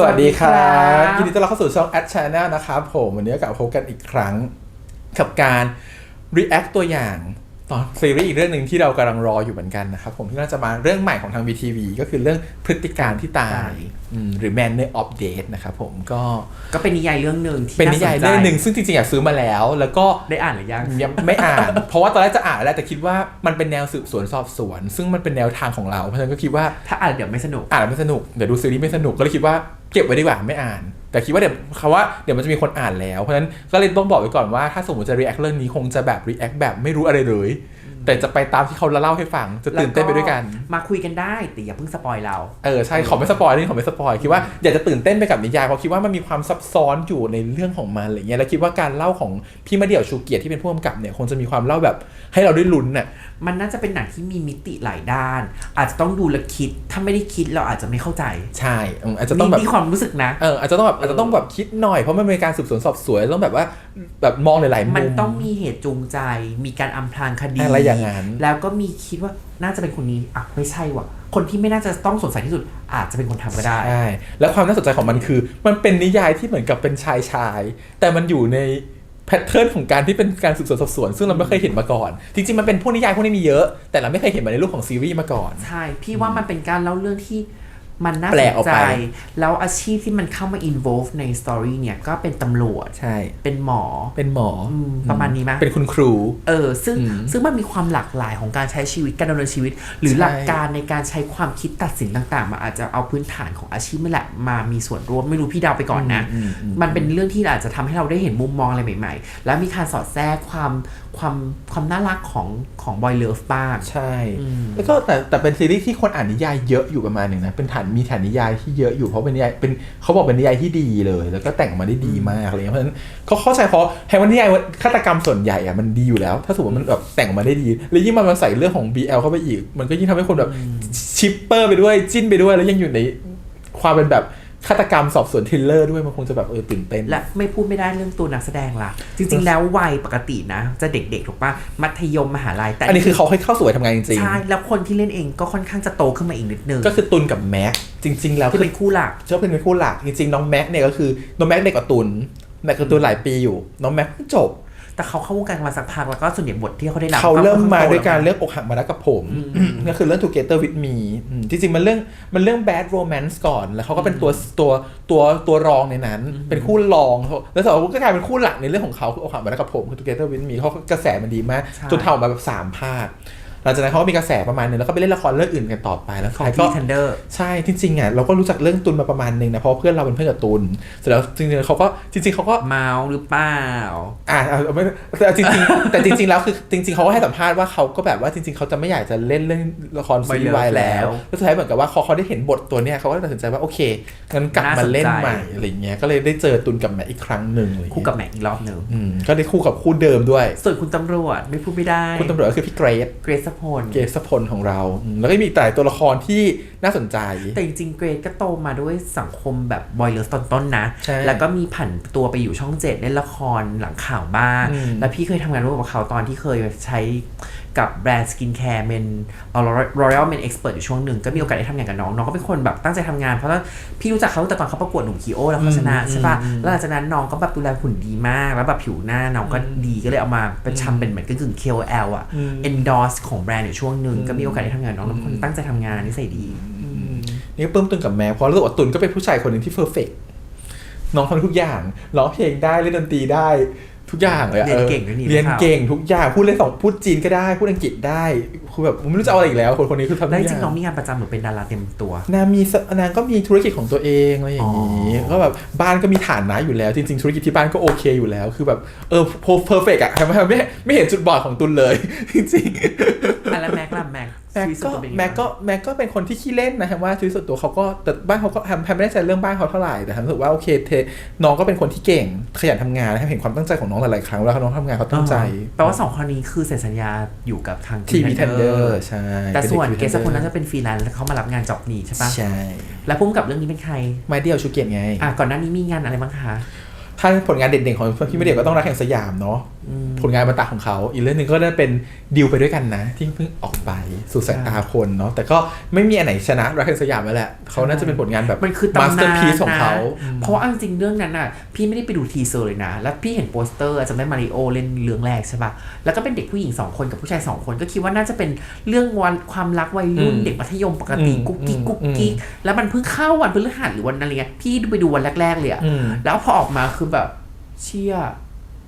สวัสดีครับสวัสดีครับยินดีต้อนรับเข้าสู่ช่อง Ad Channel นะครับผมวันนี้ก็กลับมาพบกันอีกครั้ง กับการ react ตัวอย่างตอนซีรีส์อีกเรื่องหนึ่งที่เรากำลังรออยู่เหมือนกันนะครับผมที่เราจะมาเรื่องใหม่ของทาง VTV ก็คือเรื่องพฤติการที่ตายอืมหรือ Manner of Death นะครับผมก็ก็เป็นนิยายเรื่องหนึ่งที่เป็นนิยายสใจเรื่องหนึ่งซึ่งจริงๆอยากซื้อมาแล้ว แล้วก็ได้อ่านหรือยังยังไม่อ่าน เพราะว่าตอนแรกจะอ่านแล้วแต่คิดว่ามันเป็นแนวสืบสวนสอบสวน ซึ่งมันเป็นแนวทางของเราเพราะฉะนั้นก็คิดว่าถ้าอ่านเดี๋ยวไม่สนุกอ่านแล้วไม่สนุกเดี๋ยวดูซีรีส์ไม่สนุกก็เลยคิดว่า เก็บไว้ดีกว่าไม่อ่าน แต่คิดว่าเดี๋ยวคำว่าเดี๋ยวมันจะมีคนอ่านแล้ว เพราะฉะนั้นก็เลยต้องบอกไว้ก่อนว่าถ้าสมมติจะ react เรื่องนี้คงจะแบบ react แบบไม่รู้อะไรเลย แต่จะไปตามที่เขาเล่าให้ฟังจะตื่นเต้นไปด้วยกัน มาคุยกันได้แต่อย่าเพิ่งสปอยเรา เออใช่ขอไม่สปอยนี่ขอไม่สปอยคิดว่าอยากจะตื่นเต้นไปกับนิยายเพราะคิดว่ามันมีความซับซ้อนอยู่ในเรื่องของมันอะไรเงี้ยแล้วคิดว่าการเล่าของพี่มาเดี่ยวชูเกียรติที่เป็นผู้กำกับเนี่ยคงจะมีความเล่าแบบให้เราได้ลุ้นน่ะ มันน่าจะเป็นหนังที่มีมิติหลายด้าน อาจจะต้องดูและคิด ถ้าไม่ได้คิดเราอาจจะไม่เข้าใจ ใช่อืมอาจจะต้องแบบนี่ความรู้สึกนะเอออาจจะต้องแบบอาจจะต้องแบบคิดหน่อยเพราะมันเป็นการสืบสวนสอบสวนต้องแบบว่าแบบมองหลายๆมุมมันต้องมีเหตุจูงใจ มีการอำพรางคดีอะไรอย่างนั้นแล้วก็มีคิดว่าน่าจะเป็นคนนี้อะไม่ใช่ว่ะคนที่ไม่น่าจะต้องสงสัยที่สุด อาจจะเป็นคนทำก็ได้ใช่แล้วความน่าสนใจของมันคือ มันเป็นนิยายที่เหมือนกับเป็นชายชาย แต่มันอยู่ใน แพทเทิร์นของการที่เป็นการสืบสวนสอบสวน ซึ่งเราไม่เคยเห็นมาก่อน จริงๆ มันเป็นพวกนิยายพวกนี้มีเยอะ แต่เราไม่เคยเห็นมาในรูปของซีรีส์มาก่อน ใช่ พี่ว่ามันเป็นการเล่าเรื่องที่ มันน่าแปสลนกออกใจไปแล้วอาชีพที่มันเข้ามา involve ในสตอรี่เนี่ย ก็เป็นตำรวจ ใช่ เป็นหมอ เป็นหมออมประมาณนี้ไหมเป็นคุณครู เออ ซึ่งอืมซึ่งมันมีความหลากหลายของการใช้ชีวิต การดำเนินชีวิต หรือใช่หลักการในการใช้ความคิดตัดสินต่างๆ มาอาจจะเอาพื้นฐานของอาชีพนี่แหละ มามีส่วนร่วม ไม่รู้พี่เดาวไปก่อนนะอืมอืมมันเป็นเรื่องที่อาจจะทำให้เราได้เห็นมุมมองอะไรใหม่ ๆ แล้วมีการสอดแทรกความความความน่ารักของของบอยเลิฟบ้าง ใช่อืมแล้วก็แต่แต่เป็นซีรีส์ที่คนอ่านนิยายเยอะอยู่ประมาณหนึ่งนะ เป็นฐานมีฐานนิยายที่เยอะอยู่เพราะเป็นนิยายเป็นเขาบอกเป็นนิยายที่ดีเลย แล้วก็แต่งออกมาได้ดีมากอะไรเงี้ยเพราะฉะนั้นเขาเข้าใจเพราะแฮมันนิยายฆาตกรรมส่วนใหญ่อะมันดีอยู่แล้ว ถ้าสมมติมันแบบแต่งออกมาได้ดีแล้วยิ่งมันมาใส่เรื่องของ BL เข้าไปอีก มันก็ยิ่งทำให้คนแบบชิปเปอร์ไปด้วยจิ้นไปด้วยแล้วยังอยู่ในความเป็นแบบ ฆาตกรรมสอบสวนทริลเลอร์ด้วยมันคงจะแบบเออตื่นเต้น และไม่พูดไม่ได้เรื่องตัวนักแสดงล่ะ จริง ๆ แล้ววัยปกตินะ จะเด็กๆถูกปะมัธยมมหาลัยแต่อันนี้คือเขาให้เข้าสู่วัยทำงานจริงใช่แล้วคนที่เล่นเองก็ค่อนข้างจะโตขึ้นมาอีกนิดนึง ๆ ก็คือตุนกับแม็กจริง ๆ แล้วที่คือเป็นคู่หลัก เชื่อเป็นคู่หลักจริงๆน้องแม็กเนี่ยก็คือน้องแม็กเด็กกว่าตุนแม็กกับตุนหลายปีอยู่ น้องแม็กเพิ่งจบ แต่เขาเข้าวงการมาสักพักแล้วก็ส่วนใหญ่บทที่เขาได้รับเขาเริ่มมาโตด้วยการแล้วเรื่องอกหักมารักกับผมก็คือเรื่อง Together with me อืมจริงๆ มันเรื่องมันเรื่อง bad romance ก่อน แล้วเขาก็เป็นตัวตัวตัวตัวรองในนั้น เป็นคู่รองเขาแล้วต่อมาก็กลายเป็นคู่หลักในเรื่องของเขาคืออกหักมารักกับผมคือ Together with me เขากระแสมันดีมากใช่จนทำออกมาแบบสามภาค หลังจากนั้นเขาก็มีกระแสประมาณนึงแล้วก็ไปเล่นละครเรื่องอื่นกันต่อไปแล้วของท้ายก็พี่ทันเดอร์ใช่จริงๆอะเราก็รู้จักเรื่องตุนมาประมาณนึงนะเพราะว่าเพื่อนเราเป็นเพื่อนกับตุนเสร็จแล้วจริงๆเขาก็จริง ๆเขาก็เมาหรือเปล่าอ่าเอาไม่แต่จริงๆแต่จริง ๆ แล้วคือจริง ๆเขาก็ให้สัมภาษณ์ว่าเขาก็แบบว่าจริง ๆเขาจะไม่อยากจะเล่นเรื่องละครซีรีส์วายแล้วแล้วสุดท้ายเหมือนกับว่าพอเขาได้เห็นบทตัวเนี้ยเขาก็ตัดสินใจว่าโอเคงั้นกลับมาเล่นใหม่อะไรเงี้ยก็เลยได้เจอตุนกับแมทอีกครั้งหนึ่งอะไรเงี้ยคู่กับแม็กอีกรอบหนึ่งอืมก็ได้คู่กับคู่เดิมด้วย ส่วนคุณตำรวจไม่พูดไม่ได้คุณตำรวจก็คือพี่เกรซเกรซพลเกรซพลของเราอืมแล้วก็มีแต่ตัวละครที่น่าสนใจ แต่จริงๆเกรดก็โตมาด้วยสังคมแบบบอยเลอร์ตอนต้นนะใช่แล้วก็มีผันตัวไปอยู่ช่องเจ็ดเล่นละครหลังข่าวบ้างอืมแล้วพี่เคยทำงานร่วมกับเขาตอนที่เคยใช้กับแบรนด์สกินแคร์เป็นรอยัลเมนเอ็กซ์เพรสอยู่ช่วงหนึ่งก็มีโอกาสได้ทำงานกับน้อง น้องก็เป็นคนแบบตั้งใจทำงาน เพราะว่าพี่รู้จักเขาตั้งแต่ตอนเขาประกวดหนุ่มคีโอแล้วเขาชนะใช่ปะแล้วหลังจากนั้นน้องก็แบบดูแลหุ่นดีมาก แล้วแบบผิวหน้าน้องก็ดีก็เลยเอามาเป็นชำเป็นเหมือนกึ่ง KOL อะ endorse ของแบรนด์อยู่ช่วงหนึ่งก็มีโอกาสได้ทำงานกับน้องน้องเป็นคนตั้งใจทำงานนิสัยดีนี่ก็เพิ่มตุนกับแม่เพราะรู้สึกว่าตุนก็เป็นผู้ชายคนหนึ่งที่เพอร์เฟกน้องทำทุกอย่างร้องเพลงได้เล่นดนตรีได้ ทุกอย่างเลยอะเรียนเก่งด้วยนี่เรียนได้ข่าวเก่งทุกอย่างพูดเล่นสองพูดจีนก็ได้พูดอังกฤษได้คือแบบผมไม่รู้จะเอาอะไรอีกแล้วคนคนนี้คือทำทุกแล้วอจริงๆน้องย่างมีงานประจำหรือเป็นดาราเต็มตัวนางมีสนางก็มีธุรกิจของตัวเองอะไรอย่างนี้อ๋อก็แบบบ้านก็มีฐานนะอยู่แล้วจริงๆธุรกิจที่บ้านก็โอเคอยู่แล้ว คือแบบเออเพอร์เฟกอะทำไมไม่ไม่เห็นจุดบอดของตุนเลยจริงๆอะแล้วแม็กล่ะแม็ก แม็กชีวิตส่ก็วนตัวเป็นยังไงแม็กก็แม็กก็เป็นคนที่ขี้เล่นนะแฮมว่าชีวิตส่วนตัวเขาก็แต่บ้านเขาก็แฮมแฮมไม่ได้ใจเรื่องบ้านเขาเท่าไหร่แต่แฮมรู้สึกว่าโอเคเทน้องก็เป็นคนที่เก่งขยันทำงานและแฮมเห็นความตั้งใจของน้องหลายๆครั้งเวลาน้องทำงานเขาตั้งใจแปลว่าสองคนนี้คือเซ็นสัญญาอยู่กับทางทีวี Team ทันเดอ Thunder ร์ใช่แต่ส่วนป็เกสพล Thunder น่าจะเป็นฟรีแลนซ์แล้วเขามารับงานจ็อบนี้ใช่ปะใช่แล้วพุ่มกับเรื่องนี้เป็นใครไม้เดียวชูเกียรติไงอะก่อนหน้านี้มีงานอะไรบ้างคะ ถ้าผลงานเด่นๆของพี่ไม่เด็กก็ต้องรักแห่งสยามเนาะผลงานบรรตาของเขา อีกเรื่องหนึ่งก็ได้เป็นดิวไปด้วยกันนะ ที่เพิ่งออกไปสู่สายตาคนเนาะแต่ก็ไม่มีอันไหนชนะรักแห่งสยามแล้วแหละเขาน่าจะเป็นผลงานแบบมันคือมาตำสเตอนาร์นพีซของนะเขา เพราะว่าเอาจริงๆเรื่องนั้นอะ พี่ไม่ได้ไปดูทีเซอร์เลยนะ แล้วพี่เห็นโปสเตอร์จำได้มาริโอเล่นเรื่องแรกใช่ปะแล้วก็เป็นเด็กผู้หญิงสองคนกับผู้ชายสองคนก็คิดว่าน่าจะเป็นเรื่องวันความรักวัยรุ่นอืมเด็กมัธยมปกติอืมกุ๊กกิ๊กอืมกุ๊กกิ๊กแล้วมันเพิ่งเข้าวันพฤหัสหรือวันอะไรเงี้ยพี่ไปดูวันแรกๆเลยอะอืมแล้วพอออกมาคือแบบเชี่ย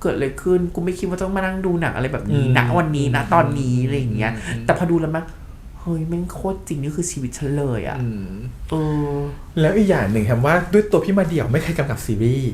เกิดอะไรขึ้น กูไม่คิดว่าต้องมานั่งดูหนังอะไรแบบนี้อืมนะวันนี้นะตอนนี้อะไรอย่างเงี้ยอืมแต่พอดูแล้วมันเฮ้ยแม่งโคตรจริงนี่คือชีวิตฉันเลยอะอืมเออ แล้วอีกอย่างหนึ่งแฮมว่าด้วยตัวพี่มาเดี่ยวไม่เคยกำกับซีรีส์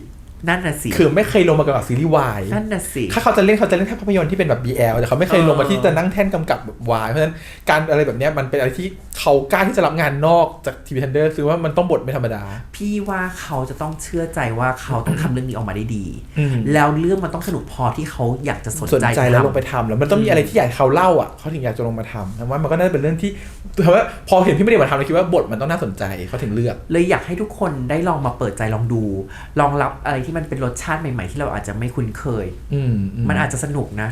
นั่นน่ะสิ คือไม่เคยลงมากำกับซีรีส์วายนั่นน่ะสิ ถ้าเขาจะเล่นเขาจะเล่นแค่ภาพยนตร์ที่เป็นแบบ BL แต่เขาไม่เคยเออลงมาที่จะนั่งแท่นกำกับแบบวาย เพราะฉะนั้นการอะไรแบบเนี้ยมันเป็นอะไรที่ เขากล้าที่จะรับงานนอกจากทีวีทันเดอร์คือว่ามันต้องบทไม่ธรรมดา พี่ว่าเขาจะต้องเชื่อใจว่าเขาต้องทำเรื่องนี้ออกมาได้ดี อืม แล้วเรื่องมันต้องสนุกพอที่เขาอยากจะสนสนใจใจแล้วทำลงไปทำแล้วมันต้องมีอะไรที่อยากให้เขาเล่าอะเขาถึงอยากจะลงมาทำนะว่ามันก็น่าจะเป็นเรื่องที่แต่ว่าพอเห็นพี่ไม่ได้มาทำเลยคิดว่าบทมันต้องน่าสนใจเขาถึงเลือก เลยอยากให้ทุกคนได้ลองมาเปิดใจลองดู ลองรับอะไรที่มันเป็นรสชาติใหม่ ๆ ที่เราอาจจะไม่คุ้นเคย อืมมันอาจจะสนุกนะ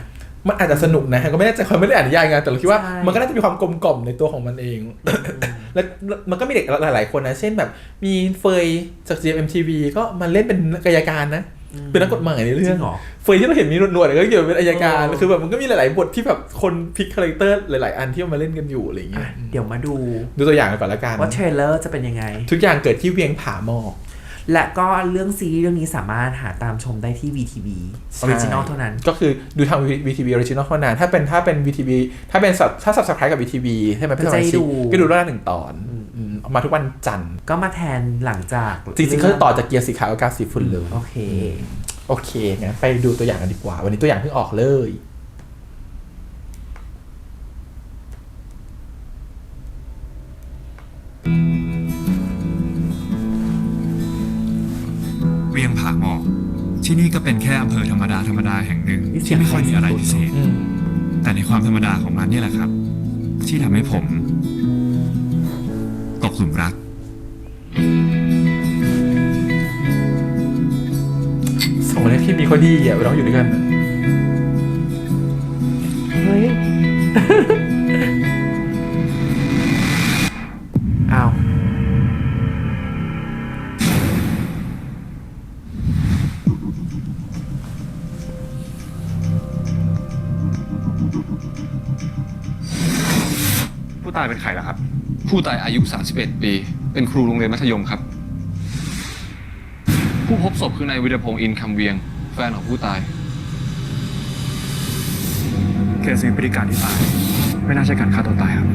มันอาจจะสนุกนะก็ไม่แน่ใจคนไม่ได้อ่านนิยายไงแต่เราคิดว่าใช่มันก็น่าจะมีความกลมกล่อมในตัวของมันเองแล้วแล้วมันก็มีเด็กหลาย ๆ คนนะ เช่นแบบมีเฟยจาก GMMTV ก็มาเล่นเป็นกายการนะ เป็นนักกฎหมายในจเรื่ริองงเหรอเฟยที่เราเห็นมีหนวดๆก็เกี่ยวกับเป็นอายการเออคือแบบมันก็มีหลาย ๆ บทที่แบบคนพลิกคาแรคเตอร์หลาย ๆ อันที่เอามาเล่นกันอยู่อะไรอย่างเงี้อะยเดี๋ยวมาดูดูตัวอย่างกันก่อนละกันว่าเทรลเลอร์จะเป็นยังไง ทุกอย่างเกิดที่เวียงผาหมอก และก็เรื่องซีรีส์เรื่องนี้สามารถหาตามชมได้ที่ VTV ใช่ Original เท่านั้น ก็คือดูทาง VTV Original เท่านั้น ถ้าเป็นถ้าเป็น VTV ถ้าเป็นสับถ้า subscribe กับ VTV ใช่ไหมก็จะได้ดูก็ดูรอบละหนึ่งตอนอืมมาทุกวันจันทร์ ก็มาแทนหลังจาก จริงๆก็จะต่อจากเกียร์สีขาวกับกาสีฝุ่นเลย โอเค โอเคงั้นไปดูตัวอย่างกันดีกว่า วันนี้ตัวอย่างเพิ่งออกเลย ห่งหนึ่งนี่เสียที่งไม่ค่อยมีอะไรใครพิเศษอืมแต่ในความธรรมดาของมันเนี่ยแหละครับ ที่ทำให้ผม ตกหลุมรัก สองคนนี้พี่มีข้อดีอะเราอยู่ด้วยกันอะเฮ้ย ตายเป็นใครล่ะครับ ผู้ตายอายุ 31 ปี เป็นครูโรงเรียนมัธยมครับ ผู้พบศพคือนายวิรพงษ์อินคำเวียง แฟนของผู้ตาย เคสมีพฤติการที่ตาย ไม่น่าใช่การฆ่าตัวตายครับ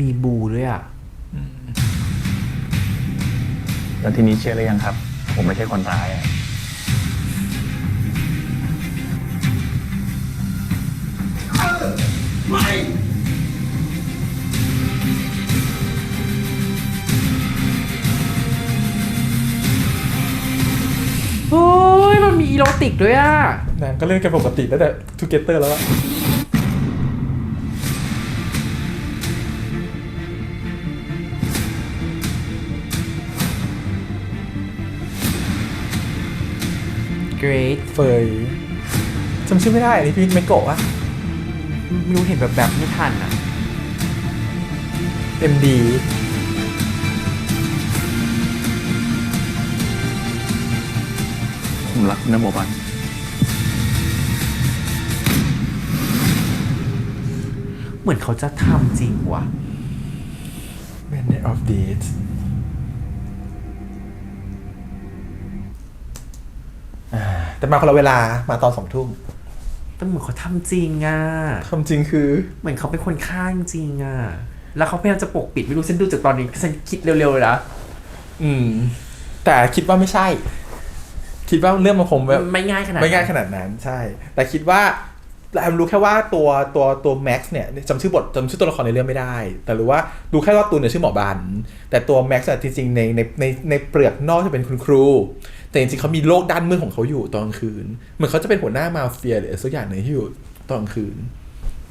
มีบูด้วยอะ แล้วทีนี้เชื่อหรือยังครับ ผมไม่ใช่คนร้ายอะเฮ้ยมันมีอีโรติกด้วยอะ นางก็เล่นกันปกติตั้งแต่ทูเกเตอร์แล้วอะ Great เฟยจำชื่อไม่ได้อันนี้พี่ไม่โกะอะ ไม่รู้เห็นแบบแบบไม่ทันอะเอ็มดีผมรักคุณนโมบันเหมือนเขาจะทำจริงว่ะ Man of Deeds แต่มาคนละเวลามาตอนสองทุ่มแต่เหมือนเขาทำจริงอะคำจริงคือเหมือนเขาเป็นคนฆ่าจริงๆอะ แล้วเขาพยายามจะปกปิดไม่รู้ฉันดูจากตอนนี้ฉันคิดเร็วๆเลยนะอืม แต่คิดว่าไม่ใช่ คิดว่าเรื่องมันคงแบบ ไม่ง่ายขนาดไม่ง่ายขนาดนั้นใช่ แต่คิดว่าแอมรู้แค่ว่าตัวตัวตัวแม็กซ์เนี่ยจำชื่อบทจำชื่อตัวละครในเรื่องไม่ได้ แต่รู้ว่าดูแค่ว่าตูนเนี่ยชื่อหมอบันแต่ตัวแม็กซ์อะจริงๆในในในในเปลือกนอกจะเป็นคุณครู แต่จริงๆเขามีโลกด้านมืดของเขาอยู่ตอนกลางคืน เหมือนเขาจะเป็นหัวหน้ามาเฟียหรือสักอย่างหนึ่งที่อยู่ตอนกลางคืน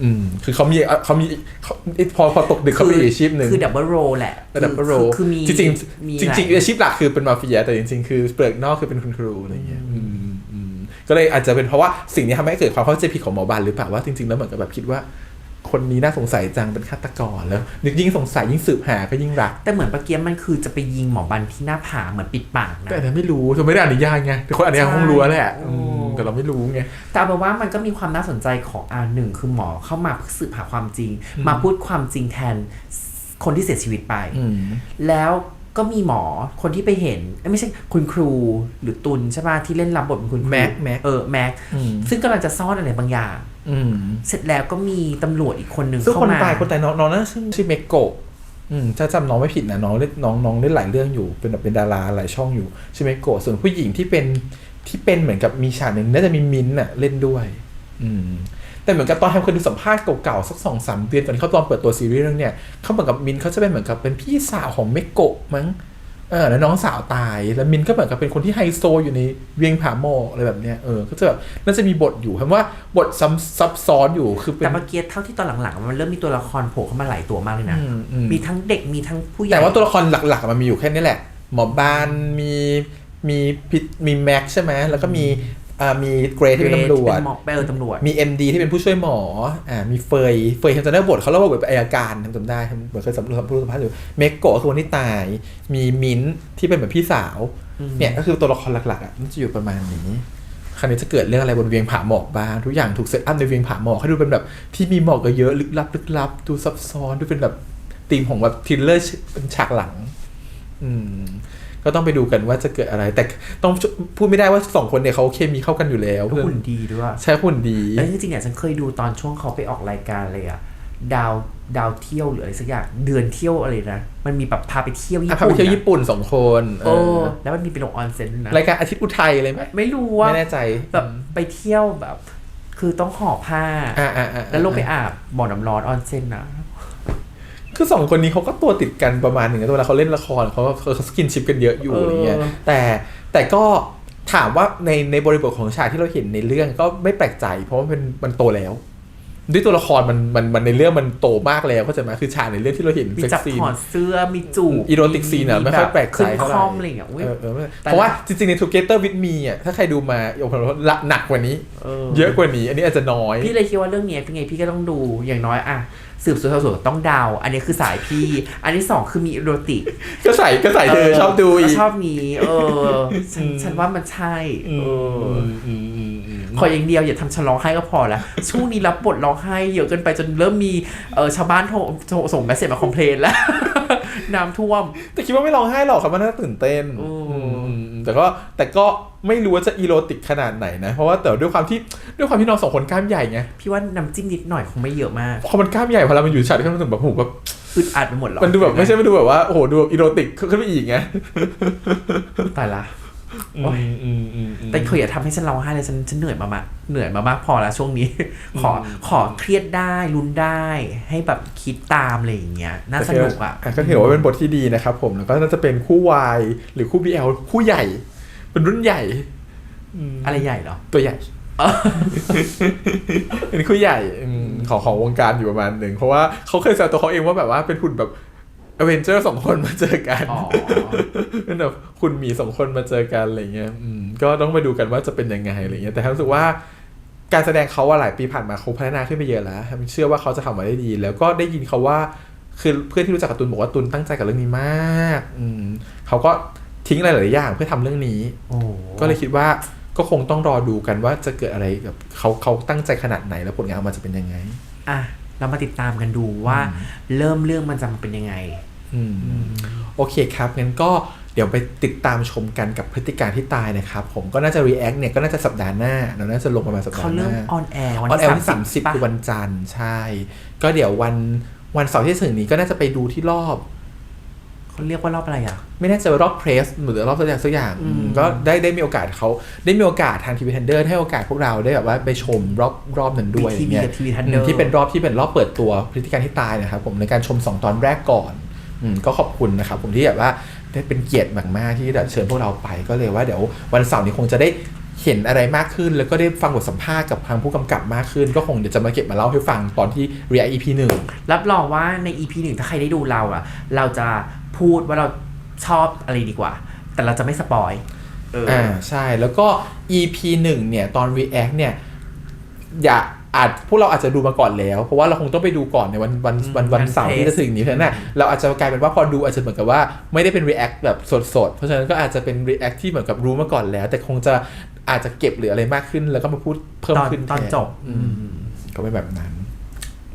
อืม คือเขามีเขามีเขาพอพอตกดึกเขามีอาชีพหนึ่งคือดับเบิลโรแหละระดับโรคือคือมีจริงมีๆจริงหลายๆอาชีพหลักคือเป็นมาเฟีย แต่จริงๆ คือเปลือกนอกคือเป็นคุณครูอะไรเงี้ยอืมอืมก็เลยอาจจะเป็นเพราะว่าสิ่งนี้ทำให้เกิดความเข้าใจผิดของหมอบันหรือเปล่าว่าจริงๆแล้วเหมือนกับแบบคิดว่า คนนี้น่าสงสัยจังเป็นฆาตกรแล้วยิ่งสงสัยยิ่งสืบหาก็ยิ่งรัก แต่เหมือนปะเกียมันคือจะไปยิงหมอบันที่หน้าผาเหมือนปิดปากนะแต่อันนั้นไม่รู้เธอไม่ได้อนุญาตไงแต่คนอนุญาตคงรู้แหละใช่อืมแต่เราไม่รู้ไงแต่เอาเป็นว่ามันก็มีความน่าสนใจของอ่าหนึ่งคือหมอเข้ามาเพื่อสืบหาความจริง มาพูดความจริงแทนคนที่เสียชีวิตไปอืมแล้ว ก็มีหมอคนที่ไปเห็นเอ้ยไม่ใช่คุณครูหรือตุลใช่ป่ะที่เล่นรับบทเป็นคุณครูแม็กแม็กเออแม็กอืมซึ่งกำลังจะซ่อนอะไรบางอย่างอืมเสร็จแล้วก็มีตำรวจอีกคนหนึ่งซึ่งเข้าคนมาตายคนตายน้องน้องนั่นชื่อชื่อเมโกะอืมถ้าจำน้องไม่ผิดนะน้องเล่นน้องน้องเล่นหลายเรื่องอยู่เป็นแบบเป็นดาราหลายช่องอยู่ชื่อเมโกะส่วนผู้หญิงที่เป็นที่เป็นเหมือนกับมีฉากหนึ่งน่าจะมีมิ้นท์น่ะเล่นด้วย อืม แต่เหมือนกับตอนทำเคยดูสัมภาษณ์เก่าๆสักสองสามเดือนก่อนที่เขาตอนเปิดตัวซีรีส์เรื่องเนี้ยเขาเหมือนกับมินท์เขาจะเป็นเหมือนกับเป็นพี่สาวของเมโกะมั้งเออแล้วน้องสาวตายแล้วมินท์ก็เหมือนกับเป็นคนที่ไฮโซอยู่ในเวียงผาโมกอะไรแบบเนี้ยเออก็จะแบบน่าจะมีบทอยู่คำว่าบทซ้ำซับซ้อนอยู่คือเป็นแต่เมื่อกี้เท่าที่ตอนหลังๆมันเริ่มมีตัวละครโผล่เข้ามาหลายตัวมากเลยนะอืมอืมมีทั้งเด็กมีทั้งผู้ใหญ่แต่ว่าตัวละครหลักๆมันมีอยู่แค่นี้แหละ หมอบานมีมีพิมีแม็กใช่ไหมแล้วก็มีอ่า มีเกรทที่เป็นตำรวจเป็นหมอเปลตำรวจมี MD ที่เป็นผู้ช่วยหมออ่ามีเฟยเฟยทำจำได้บทเขาเล่าว่าบทเป็นอายการทำจำได้ทำเหมือนเคยสัมภาษณ์สัมภาษณ์อยู่เมกโกะคือคนที่ตาย มีมิ้นท์ที่เป็นแบบพี่สาว เนี่ยก็คือตัวละครหลักๆอะมันจะอยู่ประมาณนี้คราวนี้จะเกิดเรื่องอะไรบนเวียงผาหมอกบ้างทุกอย่างถูกเซตอัพในเวียงผาหมอกให้ดูเป็นแบบที่มีหมอกเยอะๆลึกลับลึกลับดูซับซ้อนดูเป็นแบบธีมของแบบทริลเลอร์เป็นฉากหลัง อืม ก็ต้องไปดูกันว่าจะเกิดอะไร แต่ต้องพูดไม่ได้ว่าสองคนเนี่ยเขาเคมีเข้ากันอยู่แล้วก็หุ่นดีด้วยใช่หุ่นดีแล้วจริงๆเนี่ยฉันเคยดูตอนช่วงเขาไปออกรายการเลยอะดาวดาวเที่ยวหรืออะไรสักอย่างเดือนเที่ยวอะไรนะมันมีแบบพาไปเที่ยวญี่อะพาปุ่ไปนเที่ยวอะญี่ปุ่นสองคนโอ้เออแล้วมันมีไปลงออนเซ็นด้วยนะรายการอาทิตย์อุทัยเลยไหมไม่รู้ว่าไม่แน่ใจแบบไปเที่ยวแบบ คือต้องห่อผ้าอ่าอ่าอ่าแล้วลงไปอาบบ่อน้ำร้อนออนเซ็นนะ คือสองคนนี้เขาก็ตัวติดกันประมาณหนึ่งนะเวลาเขาเล่นละครเขาเขาสกินชิปกันเยอะอยู่อะไรเงี้ยแต่แต่ก็ถามว่าในในบริบทของฉากที่เราเห็นในเรื่องก็ไม่แปลกใจ เพราะว่ามันมันโตแล้ว ด้วยตัวละครมันมันมันในเรื่องมันโตมากแล้วเข้าใจไหมคือฉากในเรื่องที่เราเห็นมีเซ็กจับซีนถอดเสื้อมีจูบอีโรติกซีนอะไม่ค่อยแปลกใจขึ้นเท่าคไหร่อมอะไรอย่างเงี้ยอุ๊ยเออเออไม่แต่เพราะว่าจริงๆใน Together with Me อะถ้าใครดูมาโอ้โหละหนักกว่านี้ เออ เยอะกว่านี้ อันนี้อาจจะน้อย พี่เลยคิดว่าเรื่องเนี้ยเป็นไงพี่ก็ต้องดูอย่างน้อยอะสืบสวนสอบสวนต้องเดาวอันนี้คือสายพี่ อันที่สองคือมีอีโรติกก็ใส่ก็ใส่เธอชอบดูอีก็กชอบนี้ เออฉันฉันว่ามันใช่เอออมอืมอืมอืม ขออย่างเดียวอย่าทำฉันร้องไห้ก็พอละช่วงนี้รับบทร้องไห้เยอะเกินไปจนเริ่มมีเออชาวบ้านโทรโทรส่งเมสเซจมาคอมเพลนแล้วน้ำท่วม แต่คิดว่าไม่ร้องไห้หรอกครับมันน่าตื่นเต้นอืมอืมแต่ก็แต่ก็ไม่รู้ว่าจะอีโรติกขนาดไหนนะ เพราะว่าแต่ด้วยความที่ด้วยความที่น้องสองคนกล้ามใหญ่ไงพี่ว่าน้ำจิ้มนิดหน่อยคงไม่เยอะมากพอมันกล้ามใหญ่พอเรามันอยู่ฉากที่มันรู้สึกแบบโอ้โหแบบอึดอัดไปหมดหรอมันดูแบบไม่ใช่มันดูแบบว่าโอ้โหดูแบบอีโรติกขึ้นไปอีกไงตายละอืมอืมอืมอืม แต่เคยอย่าทำให้ฉันร้องไห้เลยฉันฉันเหนื่อยมามากเหนื่อยมามากพอแล้วช่วงนี้ ขอขอเครียดได้ลุ้นได้ ให้แบบคิดตามอะไรอย่างเงี้ยน่าสนุกอะก็ถือว่าเป็นบทที่ดีนะครับผมแล้วก็น่าจะเป็นคู่วายหรือคู่ BL คู่ใหญ่ เป็นรุ่นใหญ่มอะไรใหญ่เหรอ ตัวใหญ่เป็นคู่ใหญ่อืมของของวงการอยู่ประมาณหนึ่งเพราะว่าเขาเคยแซวตัวเขาเองว่าแบบว่าเป็นหุ่นแบบ อเวนเจอร์สองคนมาเจอกันอ๋อเป็นแบบคุณหมีสองคนมาเจอกันอะไรเงี้ยอืมก็ต้องไปดูกันว่าจะเป็นยังไงอะไรเงี้ยแต่รู้สึกว่าการแสดงเขาว่าหลายปีผ่านมาเขาพัฒนาขึ้นไปเยอะแล้วเชื่อว่าเขาจะทำมาได้ดี แล้วก็ได้ยินเขาว่า คือเพื่อนที่รู้จักกับตุนบอกว่าตุนตั้งใจกับเรื่องนี้มาก อืมเขาก็ทิ้งอะไรหลายๆอย่างเพื่อทำเรื่องนี้โอ้ก็เลยคิดว่าก็คงต้องรอดูกันว่าจะเกิดอะไรกับเขาเขาตั้งใจขนาดไหนแล้วผลงานออกมาจะเป็นยังไง อะ เรามาติดตามกันดูว่าเริ่มเรื่องมันจะมาเป็นยังไงอืมโอเคครับงั้นก็เดี๋ยวไปติดตามชมกันกับพฤติการที่ตายนะครับ ผมก็น่าจะ react เนี่ยก็น่าจะสัปดาห์หน้าเราน่าจะลงประมาณสัปดาเขาห์หเริ่น้ามออนแอร์วันออนแอที่ร์วันที่สาสามมสิสิบบคือวันจันทร์ใช่ ก็เดี๋ยววันวันเสาร์ที่จะถึงนี้ก็น่าจะไปดูที่รอบ เขาเรียกว่ารอบอะไรอะ ไม่แน่ใจว่ารอบเพรสหรือรอบสักอย่างสักอย่างอืมอืมก็ได้ได้มีโอกาสเขาได้มีโอกาสทางทีวีทันเดอร์ให้โอกาสพวกเราได้แบบว่าไปชมรอบรอบนั้นด้วยทีวีอย่างเงี้ยกับทีวีทันอืเดอมร์ที่เป็นรอบที่เป็นรอบเปิดตัวพฤติการที่ตายนะครับผมในการชมสองตอนแรกก่อนอืมก็ขอบคุณนะครับผมที่แบบว่าได้เป็นเกียรติมากๆที่แบบเชิญพวกเราไปก็เลยว่าเดี๋ยววันเสาร์นี้คงจะได้เห็นอะไรมากขึ้น แล้วก็ได้ฟังบทสัมภาษณ์กับทางผู้กำกับมากขึ้น ก็คงเดี๋ยวจะมาเก็บมาเล่าให้ฟังตอนที่ React EP หนึ่งรับรองว่าใน EP หนึ่งถ้าใครได้ดูเราอะเราจะ พูดว่าเราชอบอะไรดีกว่า แต่เราจะไม่สปอยเออออ่าใช่แล้วก็ EP 1เนี่ยตอน React เนี่ยอย่าอาจพวกเราอาจจะดูมาก่อนแล้ว เพราะว่าเราคงต้องไปดูก่อนในวันวันวันวันเสาร์ที่จะถึงนี้เพราะฉะนั้นนะเราอาจจะกลายเป็นว่าพอดูอาจจะเหมือนกับว่าไม่ได้เป็น React แบบสดๆ เพราะฉะนั้นก็อาจจะเป็น React ที่เหมือนกับรู้มาก่อนแล้ว แต่คงจะอาจจะเก็บหรืออะไรมากขึ้น แล้วก็มาพูดเพิ่มตอนขึ้นตอนแทจบอืมก็ไม่แบบนั้น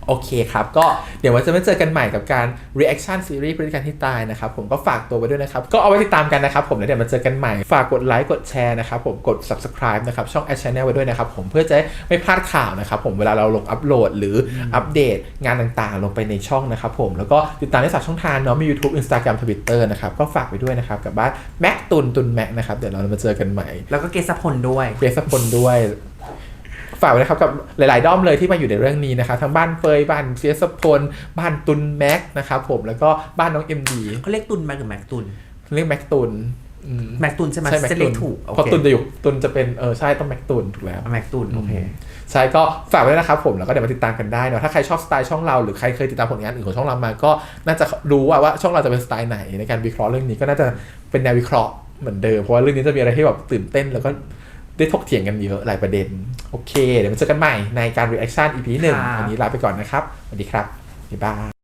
โอเคครับ ก็เดี๋ยววันจะมาเจอกันใหม่กับการ reaction series พฤติการที่ตายนะครับ ผมก็ฝากตัวไว้ด้วยนะครับ ก็เอาไว้ติดตามกันนะครับ ผมแล้วเดี๋ยวมาเจอกันใหม่ ฝากกดไลค์กดแชร์นะครับผมกด subscribe นะครับ ช่อง a d channel ไว้ด้วยนะครับผมเพื่อจะไม่พลาดข่าวนะครับผมเวลาเราลงอัปโหลด หรืออัปเดตงานต่างๆ ลงไปในช่องนะครับผมแล้วก็ติดตามได้จากช่องทางเนาะมี YouTube Instagram Twitter นะครับก็ฝากไปด้วยนะครับกับบ้านแม็กตุนตุนแม็กนะครับเดี๋ยวเรามาเจอกันใหม่ แล้วก็เกสพลด้วยเกรซพลด้วย ฝากไว้นะครับกับหลาย ๆ ด้อมเลยที่มาอยู่ในเรื่องนี้นะครับทั้งบ้านเฟยบ้านเฟียสพลบ้านตุนแม็กนะครับผมแล้วก็บ้านน้องเอ็มดีเขาเรียกตุนแม็กหรือแม็กตุนเรียกแม็กตุนอืมแม็กตุนใช่ไหมใช่แม็กจะตุเรียนกถูกโอเพราะเคตุนจะอยู่ตุนจะเป็นเออใช่ต้องแม็กตุนถูกแล้วแม็กตุนโอเคใช่ก็ฝากไว้ด้วยนะครับผมแล้วก็เดี๋ยวมาติดตามกันได้เนาะถ้าใครชอบสไตล์ช่องเราหรือใครเคยติดตามผลงานอื่นของช่องเรามา ก็น่าจะรู้ว่าว่าช่องเราจะเป็นสไตล์ไหนในการวิเคราะห์เรื่องนี้ก็น่าจะเป็นแนววิเคราะห์เหมือนเดิมเพราะว่าเรื่องนี้จะมีอะไรที่แบบตื่นเต้นแล้วก็ ได้ถกเถียงกันเยอะหลายประเด็น โอเค เดี๋ยวมาเจอกันใหม่ในการ reaction EP หนึ่งครับวันนี้ลาไปก่อนนะครับสวัสดีครับบ๊ายบาย